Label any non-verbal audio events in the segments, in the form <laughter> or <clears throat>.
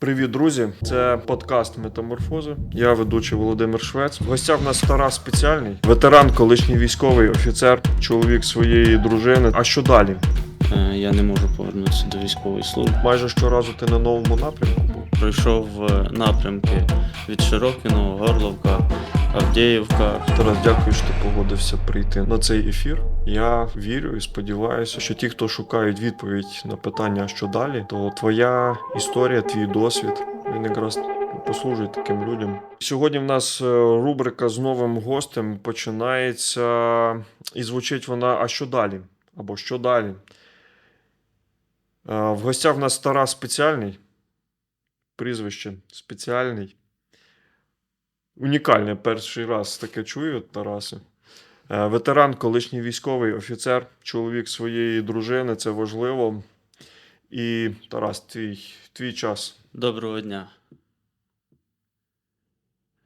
Привіт, друзі! Це подкаст Метаморфози. Я ведучий Володимир Швець. В гостях в нас Тарас спеціальний, ветеран, колишній військовий офіцер, чоловік своєї дружини. А що далі? Е, Я не можу повернутися до військової служби. Майже щоразу ти на новому напрямку був. Пройшов е, напрямки від Широкиного, Горловка, Авдіївка. Тарас, дякую, що ти погодився прийти на цей ефір. Я вірю і сподіваюся, що ті, хто шукають відповідь на питання, що далі, то твоя історія, твій досвід він якраз послужить таким людям. Сьогодні в нас е, рубрика з новим гостем починається і звучить вона А що далі? Або що далі? Е, В гостях в нас Тарас спеціальний. Прізвище спеціальний. Унікальне перший раз таке чую від Тараса. Е, Ветеран, колишній військовий офіцер, чоловік своєї дружини, це важливо. І Тарас, твій, твій час. Доброго дня.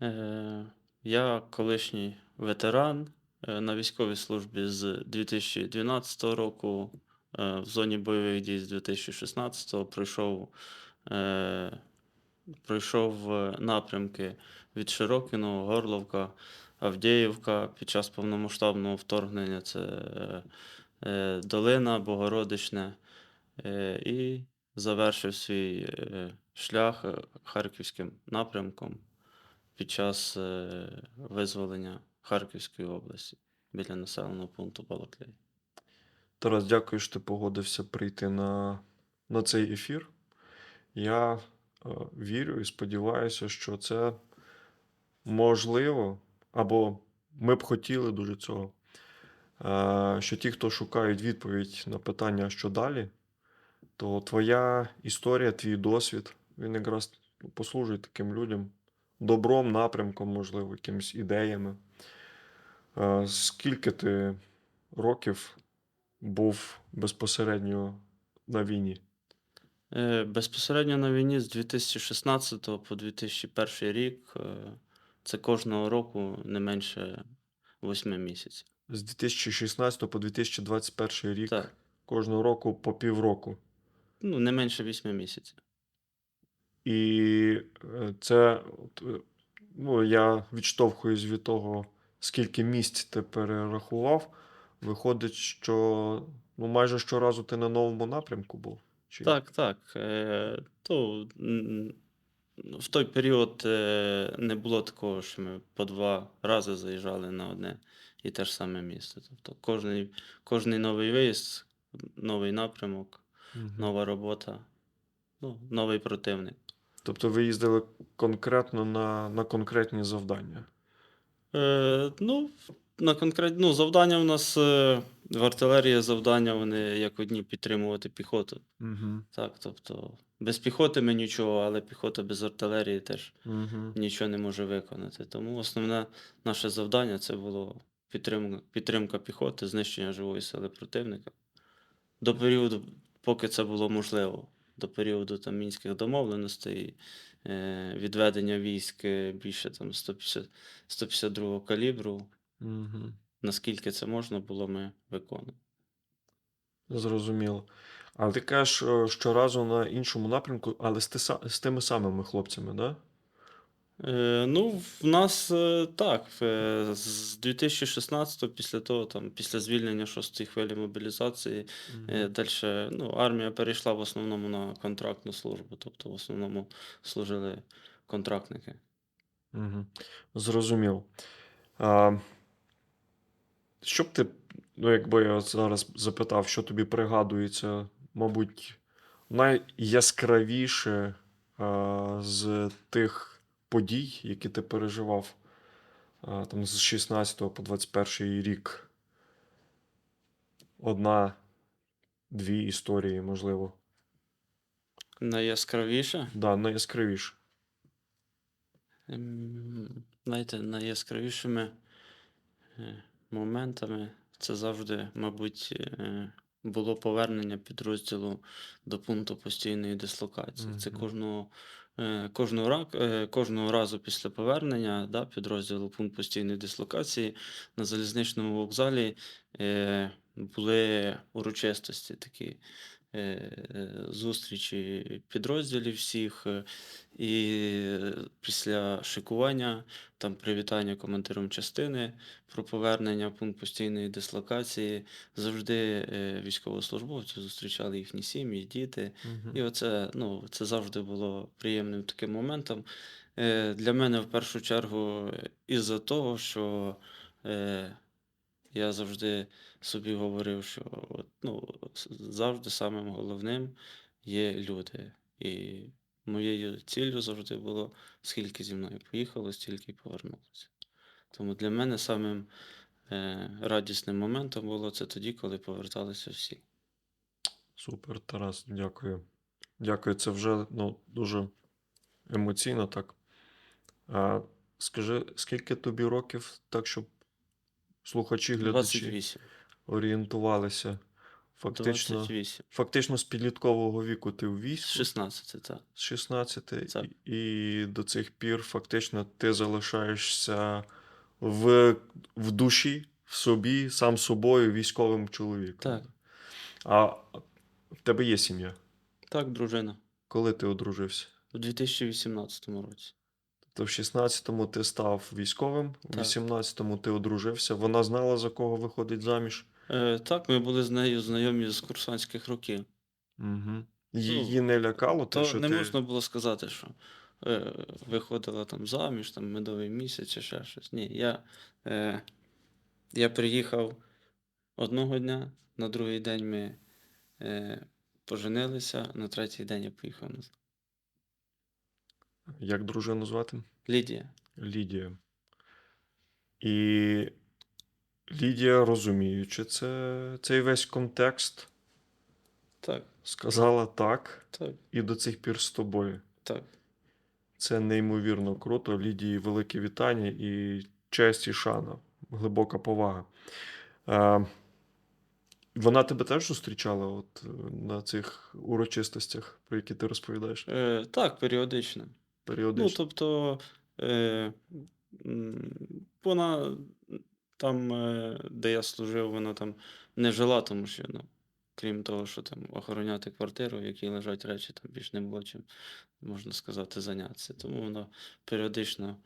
Е, Я колишній ветеран е, на військовій службі з 2012 року. е, В зоні бойових дій з 2016 пройшов, е, пройшов напрямки від Широкиного, Горловка, Авдіївка під час повномасштабного вторгнення. Це е, е, Долина, Богородичне. Е, І завершив свій шлях харківським напрямком під час визволення Харківської області біля населеного пункту Балаклей. Тарас, дякую, що ти погодився прийти на, на цей ефір. Я вірю і сподіваюся, що це можливо, або ми б хотіли дуже цього. Що ті, хто шукають відповідь на питання, що далі, то твоя історія, твій досвід, він якраз послужить таким людям добром, напрямком, можливо, якимись ідеями. Скільки ти років був безпосередньо на війні? Е, Безпосередньо на війні з 2016 по 2001 рік е, це кожного року не менше 8 місяців. З 2016 по 2021 рік Так, кожного року по півроку. ну не менше 8 місяців. І е, це, е, ну, я відштовхуюсь від того, скільки місць ти перерахував. Виходить, що ну, майже щоразу ти на новому напрямку був. Чи... Так, так. Е, то, в той період е, не було такого, що ми по два рази заїжджали на одне і те ж саме місце. Тобто кожний, кожний новий виїзд, новий напрямок, Мгм. нова робота, ну, новий противник. Тобто ви їздили конкретно на, на конкретні завдання. Е, ну, на конкрет... ну, завдання у нас е, в артилерії завдання, вони як одні підтримувати піхоту. Угу. Так, тобто без піхоти ми нічого, але піхота без артилерії теж Угу. нічого не може виконати. Тому основне наше завдання це було підтримка, підтримка піхоти, знищення живої сили противника. До періоду, поки це було можливо, до періоду там, мінських домовленостей, е, відведення військ е, більше там 150, 152 калібру, Угу. наскільки це можна було, ми виконували. Зрозуміло. Але ти кажеш, е, щоразу на іншому напрямку, але з, ти, з тими самими хлопцями, да? Е, ну, в нас е, так. е, З 2016-го, після того, там, після звільнення шостої хвилі мобілізації, е, далі ну, армія перейшла в основному на контрактну службу, тобто в основному служили контрактники. Угу. Зрозуміло. А, що б ти, ну, якби я зараз запитав, що тобі пригадується, мабуть, найяскравіше а, з тих подій, які ти переживав а, там, з 16 по 21 рік? Одна, дві історії, можливо. Найяскравіше, Да, найяскравіше. ем, знаєте, найяскравішими е, моментами це завжди, мабуть, е, було повернення підрозділу до пункту постійної дислокації. Це кожного, е, кожного, ра- е, кожного разу після повернення да, підрозділу пункт постійної дислокації на залізничному вокзалі були урочистості такі. Е, е, зустрічі підрозділів всіх, і е, після шикування, там привітання командиром частини про повернення в пункт постійної дислокації, завжди військовослужбовці зустрічали їхні сім'ї, діти. Мгм. І оце, ну, це завжди було приємним таким моментом. Е, Для мене в першу чергу із-за того, що е, я завжди собі говорив, що от, ну, завжди самим головним є люди. І моєю ціллю завжди було, скільки зі мною поїхало, стільки й повернулося. Тому для мене самим е, радісним моментом було це тоді, коли поверталися всі. Супер, Тарас, дякую. Дякую. Це вже ну, дуже емоційно так. А, скажи, скільки тобі років, так, щоб слухачі, глядачі 28. Орієнтувалися? Фактично, 28. фактично з підліткового віку ти в З 16, так. з 16, Так. і, до цих пір фактично ти залишаєшся в, в душі, в собі, сам собою, військовим чоловіком. Так. А в тебе є сім'я? Так, дружина. Коли ти одружився? У 2018 році. То в 16-му ти став військовим, в 18-му ти одружився. Вона знала, за кого виходить заміж. Е, так, ми були з нею знайомі з курсантських років. Угу. Її не лякало, те, То що не ти... можна було сказати, що е, виходила там заміж, там медовий місяць чи ще щось. Ні, я, е, я приїхав одного дня, на другий день ми е, поженилися, на третій день я поїхав назад. Як дружину звати? Лідія. Лідія. І Лідія, розуміючи це, цей весь контекст, Так, сказала так так, і до цих пір з тобою. так. Це неймовірно круто. Лідії велике вітання і честь і шана, глибока повага. Е, вона тебе теж зустрічала от, е, на цих урочистостях, про які ти розповідаєш Е, так, періодично. Ну, тобто, е, вона там, е, де я служив, вона там не жила, тому що, ну, крім того, що там охороняти квартиру, в якій лежать речі, там більш не було чим, можна сказати, зайнятися. Тому вона періодично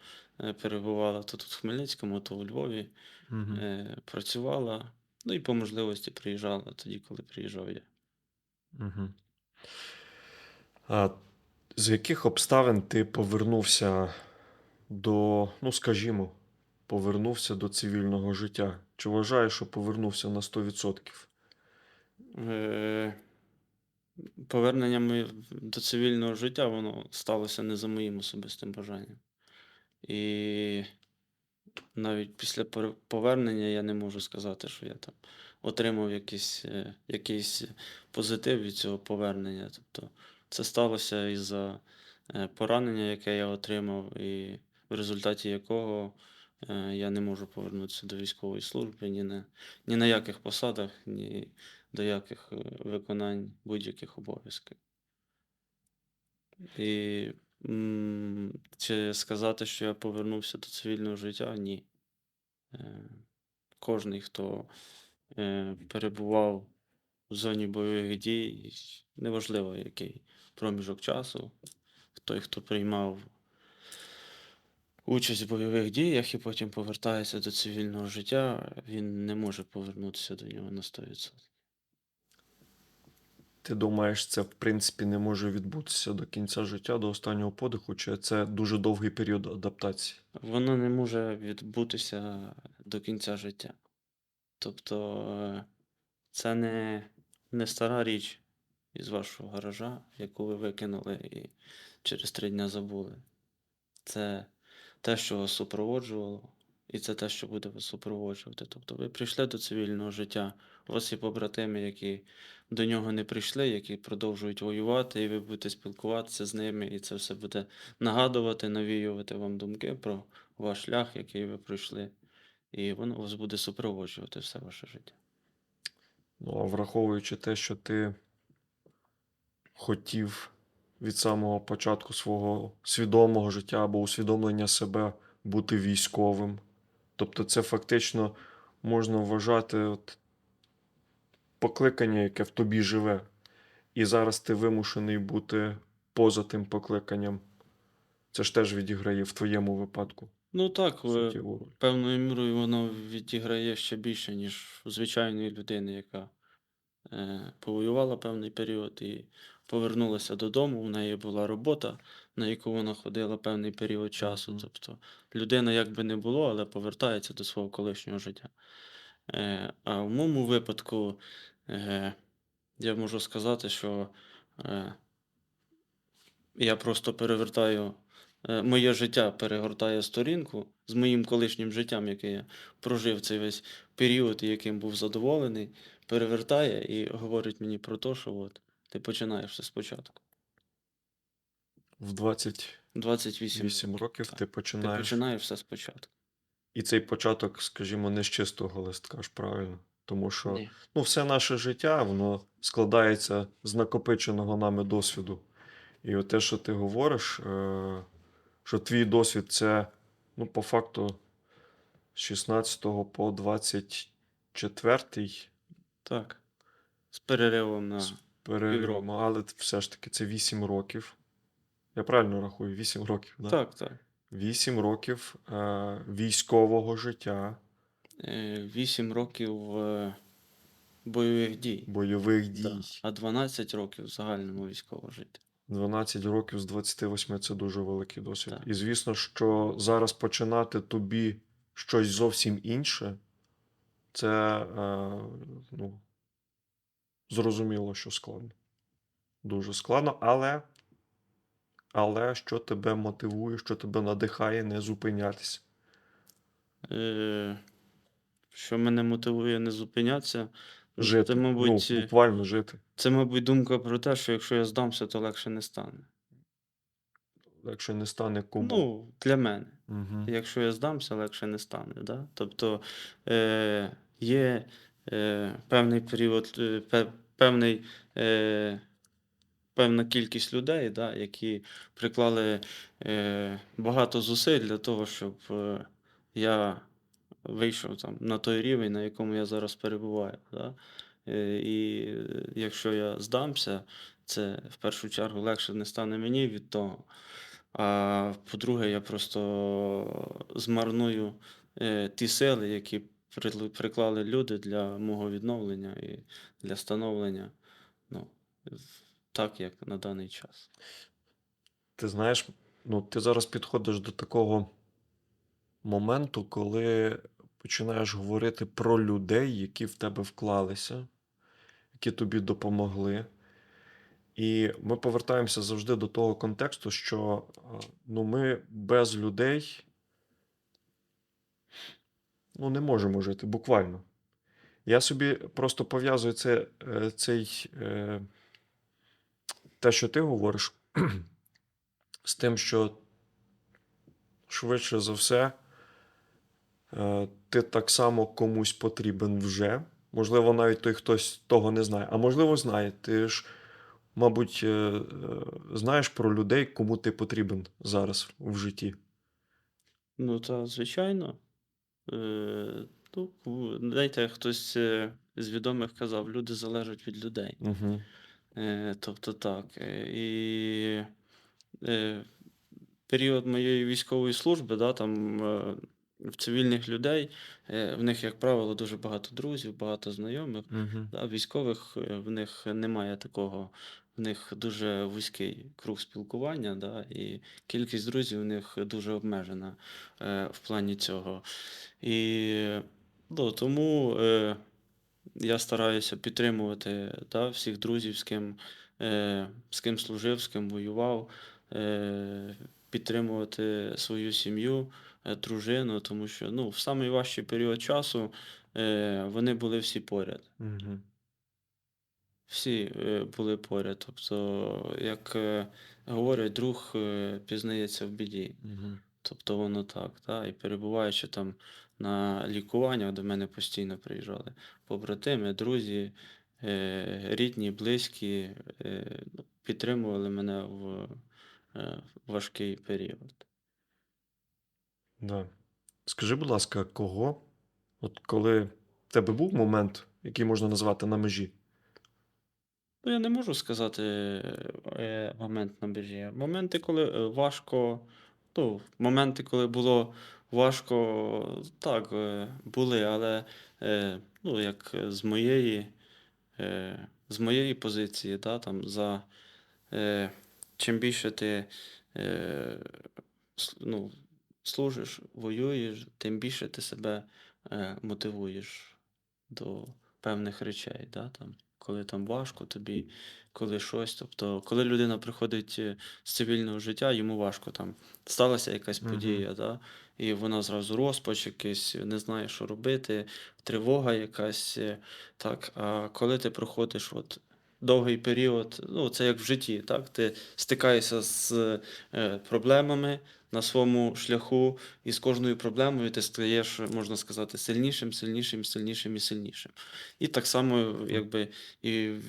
е, перебувала то тут в Хмельницькому, то у Львові, е, працювала, ну і по можливості приїжджала тоді, коли приїжджав я. Мгм. А з яких обставин ти повернувся до, ну скажімо, повернувся до цивільного життя? Чи вважаєш, що повернувся на 100%? Е, Повернення до цивільного життя, воно сталося не за моїм особистим бажанням. І навіть після повернення я не можу сказати, що я там отримав якийсь, е, якийсь позитив від цього повернення. Тобто це сталося із-за е, поранення, яке я отримав, і в результаті якого я не можу повернутися до військової служби ні на, ні на яких посадах, ні до яких е, виконань будь-яких обов'язків. І чи сказати, що я повернувся до цивільного життя? Ні. Е, Кожний, хто е, перебував в зоні бойових дій, неважливо який проміжок часу, той, хто приймав участь в бойових діях і потім повертається до цивільного життя, він не може повернутися до нього на 100%. Ти думаєш, це в принципі не може відбутися до кінця життя, до останнього подиху, чи це дуже довгий період адаптації? Воно не може відбутися до кінця життя. Тобто е, це не, не стара річ із вашого гаража, яку ви викинули і через три дня забули. Це те, що вас супроводжувало, і це те, що буде вас супроводжувати. Тобто ви прийшли до цивільного життя, у вас є побратими, які до нього не прийшли, які продовжують воювати, і ви будете спілкуватися з ними, і це все буде нагадувати, навіювати вам думки про ваш шлях, який ви пройшли, і воно вас буде супроводжувати все ваше життя. Ну, а враховуючи те, що ти хотів від самого початку свого свідомого життя або усвідомлення себе бути військовим. Тобто, це фактично можна вважати от, покликання, яке в тобі живе. і зараз ти вимушений бути поза тим покликанням. Це ж теж відіграє в твоєму випадку. Ну так, певною мірою воно відіграє ще більше, ніж у звичайної людини, яка е, повоювала певний період і повернулася додому. У неї була робота, на яку вона ходила певний період часу. Тобто людина як би не було, але повертається до свого колишнього життя. Е, а в моєму випадку е, я можу сказати, що е, я просто перевертаю е, моє життя перегортає сторінку з моїм колишнім життям, яке я прожив цей весь період, яким був задоволений, перевертає і говорить мені про те, що от, ти починаєш все спочатку. В 28 28 років так. ти Ти починаєш. починаєш все спочатку. І цей початок, скажімо, не з чистого листка ж правильно. Тому що Ні. ну, все наше життя воно складається з накопиченого нами досвіду. І от те, що ти говориш, е, що твій досвід це, ну, по факту, з 16 по 24 Так. З переривом на. З але все ж таки це 8 років. Я правильно рахую, 8 років, да? Так, так. 8 років е, військового життя, Е, 8 років е, бойових дій. бойових Да. дій. А 12 років в загальному військового життя. 12 років з 28 це дуже великий досвід. Так. І звісно, що зараз починати тобі щось зовсім інше, це е, ну, зрозуміло, що складно. Дуже складно, але, але що тебе мотивує, що тебе надихає не зупинятися. Е, що мене мотивує не зупинятися, Жити. це, мабуть, ну, е, буквально жити. це, мабуть, думка про те, що якщо я здамся, то легше не стане. Якщо не стане кому. Ну, для мене. Угу. Якщо я здамся, легше не стане. Да? Тобто е, є певний період, е, певний, е, певна кількість людей, да, які приклали е, багато зусиль для того, щоб е, я вийшов там, на той рівень, на якому я зараз перебуваю. Да? Е, і е, якщо я здамся, це в першу чергу легше не стане мені від того. А по-друге, я просто змарную е, ті сили, які приклали люди для мого відновлення і для становлення, ну, так, як на даний час. Ти знаєш, ну, ти зараз підходиш до такого моменту, коли починаєш говорити про людей, які в тебе вклалися, які тобі допомогли. І ми повертаємося завжди до того контексту, що е, ну, ми без людей ну, не можемо жити буквально. Я собі просто пов'язую це, е, цей, е, те, що ти говориш, <clears throat> з тим, що швидше за все, е, ти так само комусь потрібен вже. Можливо, навіть той хтось того не знає. А можливо, знає. Ти ж, мабуть, знаєш про людей, кому ти потрібен зараз в житті. Ну, та, звичайно. Е, ну, знаєте, хтось е, з відомих казав, люди залежать від людей. Угу. Е, тобто так. е, І е, період моєї військової служби, да, там е, в цивільних людей, е, в них, як правило, дуже багато друзів, багато знайомих. Угу. Да, військових е, в них немає такого, в них дуже вузький круг спілкування, да, і кількість друзів у них дуже обмежена е, в плані цього. І ну, тому е, я стараюся підтримувати да, всіх друзів, з ким, е, з ким служив, з ким воював, е, підтримувати свою сім'ю, е, дружину, тому що ну, в самий період часу е, вони були всі поряд. Угу. Всі е, були поряд. Тобто, як е, говорять, друг е, пізнається в біді. Угу. Тобто воно так, та? І перебуваючи там на лікуваннях, до мене постійно приїжджали побратими, друзі, рідні, близькі, ну, підтримували мене в важкий період. Да. Скажи, будь ласка, кого? От коли в тебе був момент, який можна назвати на межі? Ну, я не можу сказати е, момент на межі. Моменти, коли е, важко, ну, моменти, коли було важко, так, е, були, але ну, як з моєї, з моєї позиції, да, там, за, чим більше ти ну, служиш, воюєш, тим більше ти себе мотивуєш до певних речей, да, там, коли там важко тобі, коли щось. Тобто, коли людина приходить е, з цивільного життя, йому важко там сталася якась Мгм. подія, да, і вона зразу розпач якийсь, не знає, що робити, тривога якась. е, Так, а коли ти проходиш от довгий період, ну, це як в житті, так, ти стикаєшся з е, проблемами на своєму шляху, і з кожною проблемою ти стаєш, можна сказати, сильнішим, сильнішим, сильнішим і сильнішим. І так само, якби і в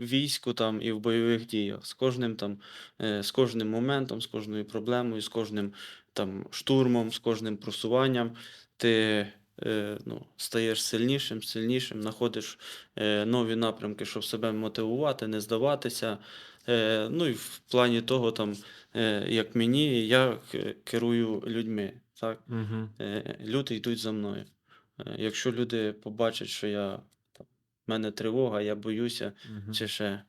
війську, там, і в бойових діях. З кожним там, е, з кожним моментом, з кожною проблемою, з кожним там штурмом, з кожним просуванням ти е, ну, стаєш сильнішим, сильнішим, знаходиш е, нові напрямки, щоб себе мотивувати, не здаватися. Е, ну і в плані того, там, е, як мені, я керую людьми. Так? Угу. Люди йдуть за мною. Якщо люди побачать, що я там, в мене тривога, я боюся, Угу. чи ще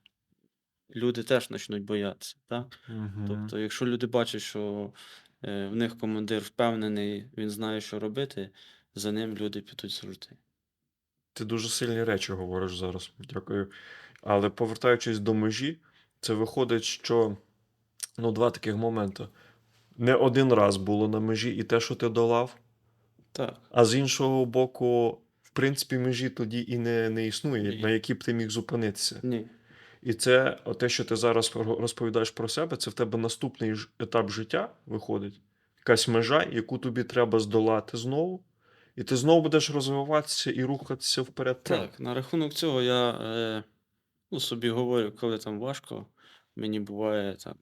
люди теж почнуть боятися. Так? Тобто, якщо люди бачать, що в них командир впевнений, він знає, що робити, за ним люди підуть завжди. Ти дуже сильні речі говориш зараз. Дякую. Але повертаючись до межі, це виходить, що ну, два таких моменти. Не один раз було на межі і те, що ти долав, Так. а з іншого боку, в принципі, межі тоді і не, не існує, Ні. на якій б ти міг зупинитися. Ні. І це те, що ти зараз розповідаєш про себе, це в тебе наступний етап життя виходить, якась межа, яку тобі треба здолати знову, і ти знову будеш розвиватися і рухатися вперед. Так, на рахунок цього я е, ну, собі говорю, коли там важко, мені буває там.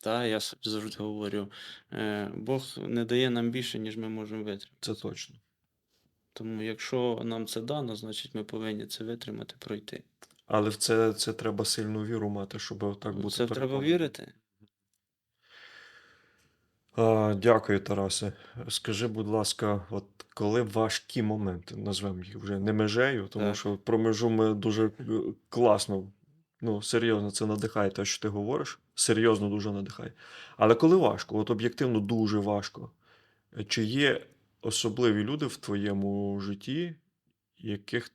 Та, я собі завжди говорю, е, Бог не дає нам більше, ніж ми можемо витримати. Це точно. Тому якщо нам це дано, значить ми повинні це витримати, пройти. Але в це, це треба сильну віру мати, щоб так Ну, бути. Це треба вірити. А, дякую, Тарасе. Скажи, будь ласка, от коли важкі моменти, назвемо їх вже не межею, тому Так. що про межу ми дуже е, класно, ну, серйозно це надихає те, що ти говориш. Серйозно дуже надихає. Але коли важко, от об'єктивно дуже важко, е, чи є особливі люди в твоєму житті, яких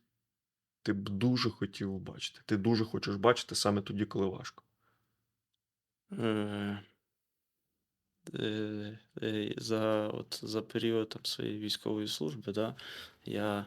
ти б дуже хотів бачити? Ти дуже хочеш бачити саме тоді, коли важко. Е, за, от, за період там, своєї військової служби, да, я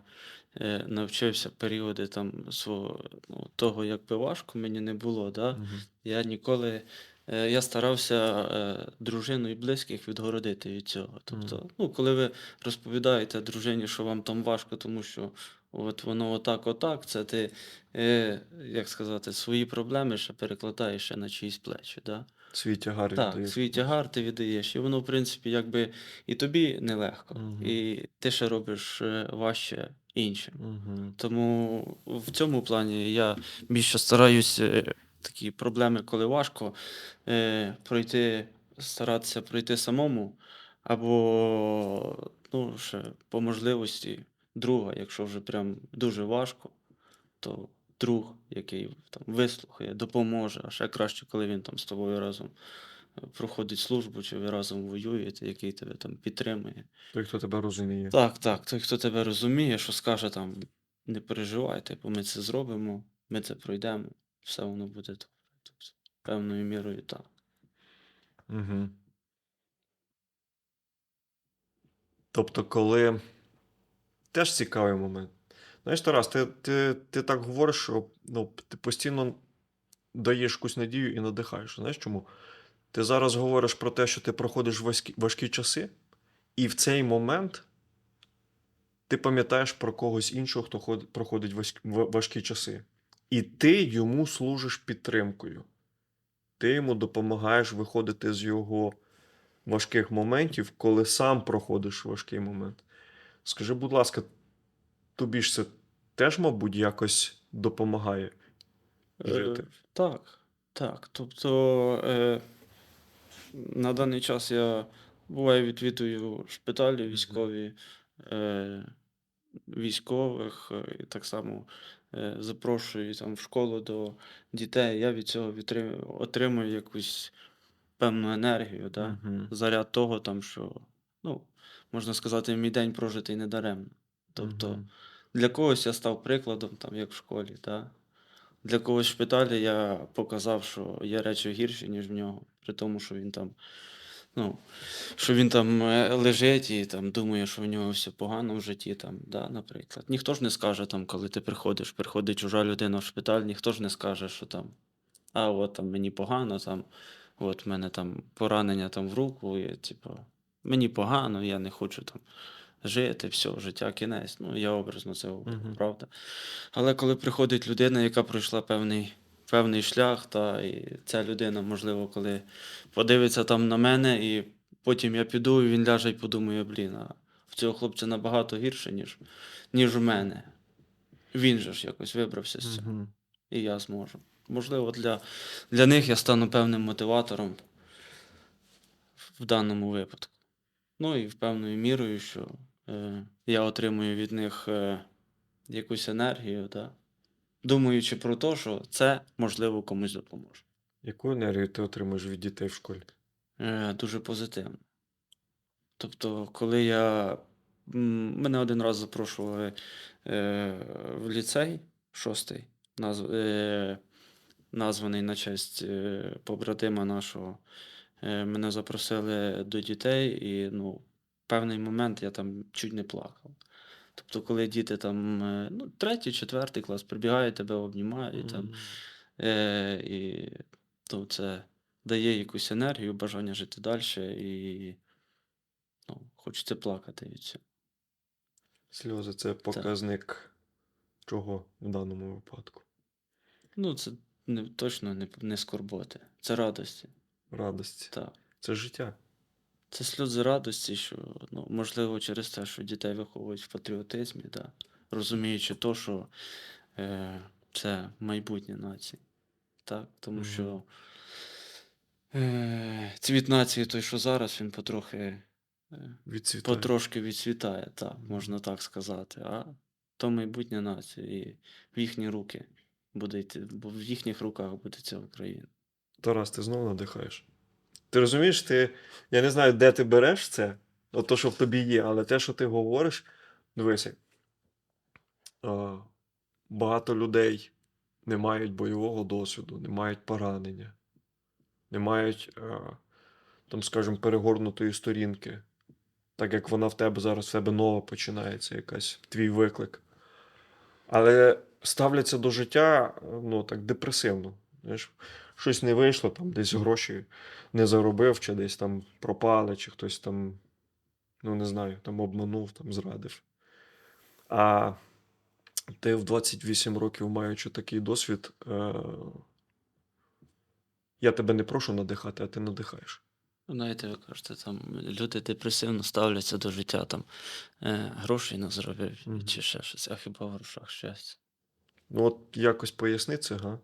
е, навчився періоди там, свого, ну, того, як би важко мені не було. Да, Мгм. Я ніколи. е, Я старався е, дружину і близьких відгородити від цього. Тобто, ну, коли ви розповідаєте дружині, що вам там важко, тому що от воно отак, отак, це ти, е, як сказати, свої проблеми ще перекладаєш ще на чиїсь плечі. Да? Свій тягар Так, віддаєш. свій тягар ти віддаєш, і воно, в принципі, якби і тобі нелегко, Мгм. і ти ще робиш е, важче іншим. Мгм. Тому в цьому плані я більше стараюсь е, такі проблеми, коли важко, е, пройти, старатися пройти самому, або ну, ще по можливості друга, якщо вже прям дуже важко, то друг, який там вислухає, допоможе, а ще краще, коли він там з тобою разом е, проходить службу, чи ви разом воюєте, який тебе там підтримує. Той, хто тебе розуміє. Так, так. Той, хто тебе розуміє, що скаже там, не переживайте, бо ми це зробимо, ми це пройдемо, все воно буде добре. Тобто, певною мірою так. Угу. Тобто, коли теж цікавий момент. Знаєш, Тарас, ти, ти, ти так говориш, що ну, ти постійно даєш якусь надію і надихаєш. Знаєш чому? Ти зараз говориш про те, що ти проходиш важкі, важкі часи, і в цей момент ти пам'ятаєш про когось іншого, хто ход- проходить важкі часи. І ти йому служиш підтримкою. Ти йому допомагаєш виходити з його важких моментів, коли сам проходиш важкий момент. Скажи, будь ласка, тобі ж це теж, мабуть, якось допомагає? жити. Е, так, так. Тобто е, на даний час я буває відвідую шпиталі військові, е, військових, е, і так само е, запрошую там в школу до дітей. Я від цього отримую якусь певну енергію, да? Мгм. заряд того, там, що, ну, можна сказати, мій день прожитий недаремно. Тобто, Мгм. Для когось я став прикладом, там, як в школі, да? Для когось в шпиталі я показав, що є речі гірші, ніж в нього. При тому, що він там, ну, що він там е, лежить і там думає, що в нього все погано в житті, там, да, наприклад. Ніхто ж не скаже, там, коли ти приходиш, приходить чужа людина в шпиталь, ніхто ж не скаже, що там, а от там мені погано, там, от в мене там поранення там в руку, і, типу, мені погано, я не хочу там жити, все, життя кінець. Ну, я образно це говорю, Мгм. правда. Але коли приходить людина, яка пройшла певний, певний шлях, та і ця людина, можливо, коли подивиться там на мене, і потім я піду, і він ляже і подумає, блін, а в цього хлопця набагато гірше, ніж, ніж у мене. Він же ж якось вибрався з цього, Мгм. і я зможу. Можливо, для, для них я стану певним мотиватором в даному випадку. Ну і в певною мірою, що я отримую від них е, якусь енергію, да? думаючи про те, що це можливо комусь допоможе. Яку енергію ти отримуєш від дітей в школі? Е, дуже позитивно. Тобто, коли я. Мене один раз запрошували е, в ліцей шостий, назв, е, названий на честь е, побратима нашого. Е, мене запросили до дітей, і ну, певний момент я там чуть не плакав. Тобто, коли діти там, е, ну, третій, четвертий клас прибігають, тебе обнімають там. Е, і ну, це дає якусь енергію, бажання жити далі, і ну, хочеться плакати від цього. Сльози це показник чого в даному випадку? Ну, це не, точно не, не скорботи, це радості. Радості. Так. Це життя. Це сльози радості, що ну, можливо через те, що дітей виховують в патріотизмі, да, розуміючи то, що е, це майбутнє нації. Так? Тому Мгм. що е, цвіт нації, той, що зараз, він потрохи. Е, Відцвітає. потрошки відцвітає, так, можна так сказати. А то майбутнє нації, і в їхні руки буде йти, бо в їхніх руках буде ця Україна. Тарас, ти знову надихаєш. Ти розумієш, ти. Я не знаю, де ти береш це, от то, що в тобі є, але те, що ти говориш, дивися. Багато людей не мають бойового досвіду, не мають поранення, не мають, там, скажімо, перегорнутої сторінки. Так як вона в тебе зараз в тебе нова починається, якась твій виклик. Але ставляться до життя ну, так депресивно. Знаєш, щось не вийшло, там десь гроші не заробив, чи десь там пропали, чи хтось там, ну не знаю, там обманув, там зрадив. А ти в 28 років, маючи такий досвід, е- я тебе не прошу надихати, а ти надихаєш. Знаєте, ви кажете, там люди депресивно ставляться до життя, там е, грошей не заробив Мгм. чи ще щось, а хіба в грошах щастя? Ну, от якось поясни це, га?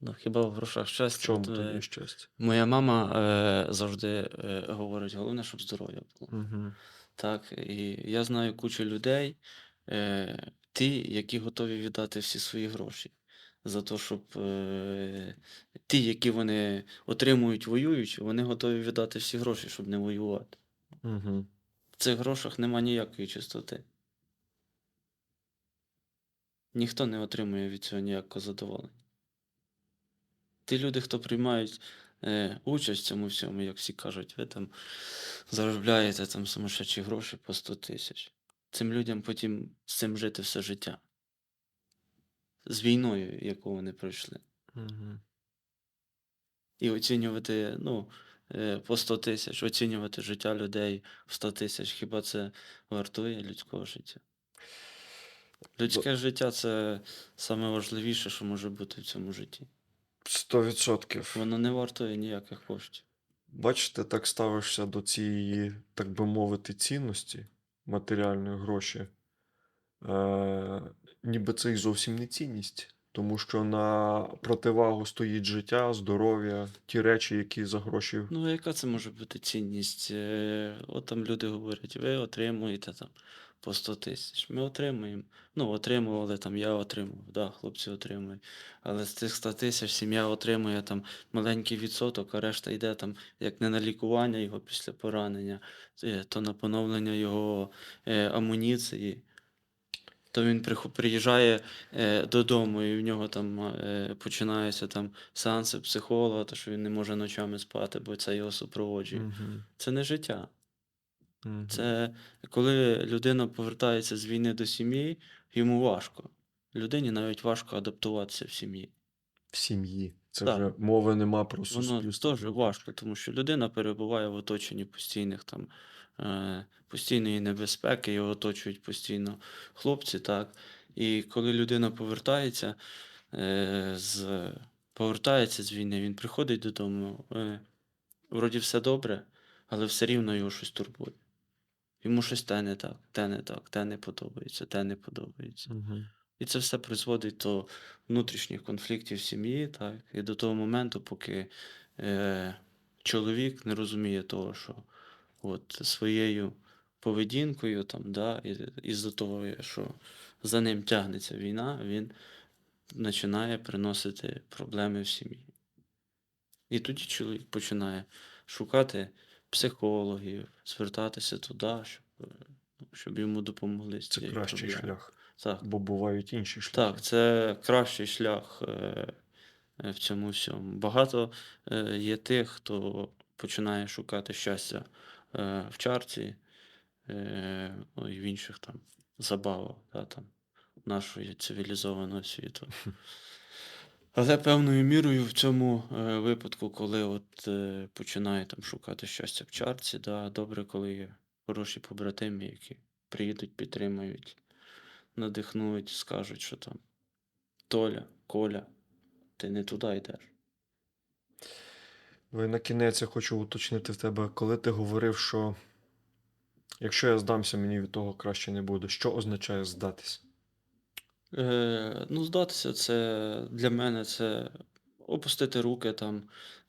Ну, хіба в грошах В щастя? чому От, е, тобі щастя? моя мама е, завжди е, говорить, головне, щоб здоров'я було. Угу. Так, і я знаю кучу людей, е, ті, які готові віддати всі свої гроші за те, щоб е, ті, які вони отримують воюючи, вони готові віддати всі гроші, щоб не воювати. Угу. В цих грошах нема ніякої чистоти. Ніхто не отримує від цього ніякого задоволення. Ті люди, хто приймають е, участь в цьому всьому, як всі кажуть, ви там заробляєте там сумасшедші гроші по 100 тисяч. Цим людям потім з цим жити все життя. З війною, яку вони пройшли. Угу. І оцінювати, ну, е, по 100 тисяч, оцінювати життя людей в 100 тисяч, хіба це вартує людського життя? Людське життя це саме важливіше, що може бути в цьому житті. Сто відсотків. Воно не вартує ніяких коштів. Бачите, так ставишся до цієї, так би мовити, цінності матеріальної гроші. Е, ніби це і зовсім не цінність. Тому що на противагу стоїть життя, здоров'я, ті речі, які за гроші. Ну, а яка це може бути цінність? Е, От там люди говорять, ви отримуєте там по 100 тисяч. Ми отримуємо. Ну, отримували там, я отримував, да, хлопці отримують. Але з тих 100 тисяч сім'я отримує там маленький відсоток, а решта йде там як не на лікування його після поранення, е, то на поновлення його е, амуніції. То він приїжджає е, додому, і в нього там е, починаються там сеанси психолога, то що він не може ночами спати, бо це його супроводжує. Мгм. Це не життя. Мгм. Це коли людина повертається з війни до сім'ї, йому важко. Людині навіть важко адаптуватися в сім'ї. В сім'ї. Це Так. вже мови нема про Воно суспільство. теж важко, тому що людина перебуває в оточенні постійних там е, постійної небезпеки, його оточують постійно хлопці, так. І коли людина повертається е, з, повертається з війни, він приходить додому, е, вроді все добре, але все рівно його щось турбує. Йому щось те не так, те не так, те не подобається, те не подобається. Мгм. І це все призводить до внутрішніх конфліктів в сім'ї, так, і до того моменту, поки е, чоловік не розуміє того, що от своєю поведінкою, там, да, і, із-за того, що за ним тягнеться війна, він починає приносити проблеми в сім'ї. І тоді чоловік починає шукати психологів, звертатися туди, щоб, е, щоб йому допомогли з Це цією кращий проблемою. шлях. Так. Бо бувають інші шляхи. Так, це кращий шлях е, е, в цьому всьому. Багато є тих, хто починає шукати щастя в чарці, ну, і в інших там забавах да, там, нашої цивілізованого світу. <laughs> Але певною мірою в цьому е, випадку, коли от е, починає там шукати щастя в чарці, да, добре, коли є хороші побратими, які приїдуть, підтримають, надихнуть, скажуть, що там Толя, Коля, ти не туди йдеш. Ви на кінець я хочу уточнити в тебе, коли ти говорив, що якщо я здамся, мені від того краще не буде. Що означає здатись? Е, ну, здатися, це для мене це опустити руки там.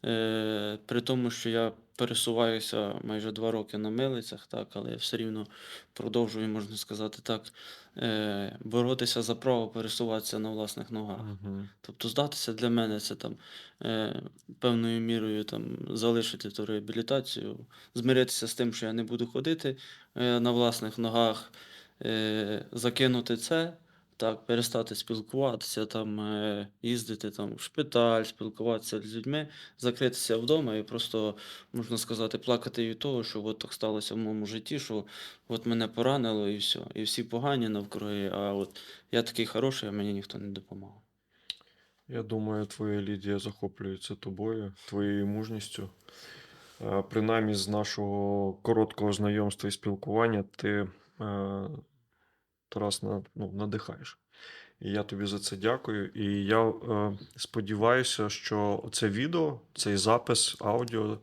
Е, при тому, що я пересуваюся майже два роки на милицях, так, але я все рівно продовжую, можна сказати так, е, боротися за право пересуватися на власних ногах. Угу. Тобто здатися для мене це там е, певною мірою там залишити ту реабілітацію, змиритися з тим, що я не буду ходити е, на власних ногах, е, закинути це, так, перестати спілкуватися, там, е, їздити там, в шпиталь, спілкуватися з людьми, закритися вдома і просто, можна сказати, плакати від того, що от так сталося в моєму житті, що от мене поранило і все. І всі погані навкруги, а от я такий хороший, а мені ніхто не допомагав. Я думаю, твоя Лідія захоплюється тобою, твоєю мужністю. Е, Принаймні, з нашого короткого знайомства і спілкування ти е, Тарас на, ну, надихаєш. І я тобі за це дякую. І я е, сподіваюся, що це відео, цей запис аудіо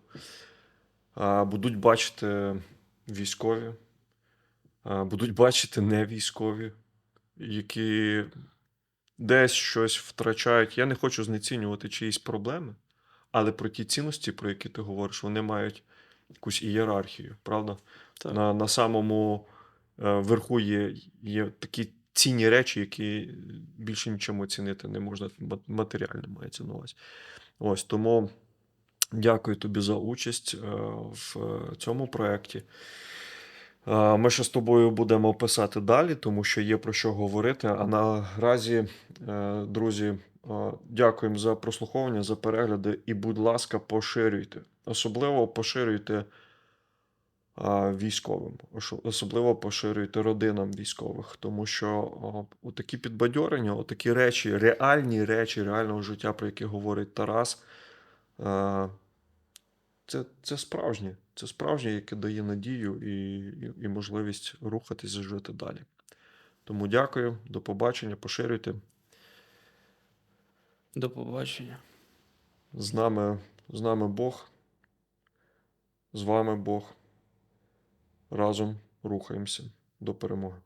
е, будуть бачити військові, е, будуть бачити не військові, які десь щось втрачають. Я не хочу знецінювати чиїсь проблеми, але про ті цінності, про які ти говориш, вони мають якусь ієрархію, правда? Так. На, на самому е, верху є, є такі цінні речі, які більше нічим оцінити не можна. Матеріально мається на увазі. Ось тому дякую тобі за участь е, в е, цьому проєкті. Ми ще з тобою будемо писати далі, тому що є про що говорити. А наразі, друзі, дякуємо за прослуховування, за перегляди і, будь ласка, поширюйте. Особливо поширюйте військовим, особливо поширюйте родинам військових, тому що такі підбадьорення, такі речі, реальні речі реального життя, про які говорить Тарас. Це, це справжнє, це справжнє, яке дає надію і, і, і можливість рухатись і жити далі. Тому дякую, до побачення, поширюйте. До побачення. З нами, з нами Бог, з вами Бог. Разом рухаємося до перемоги.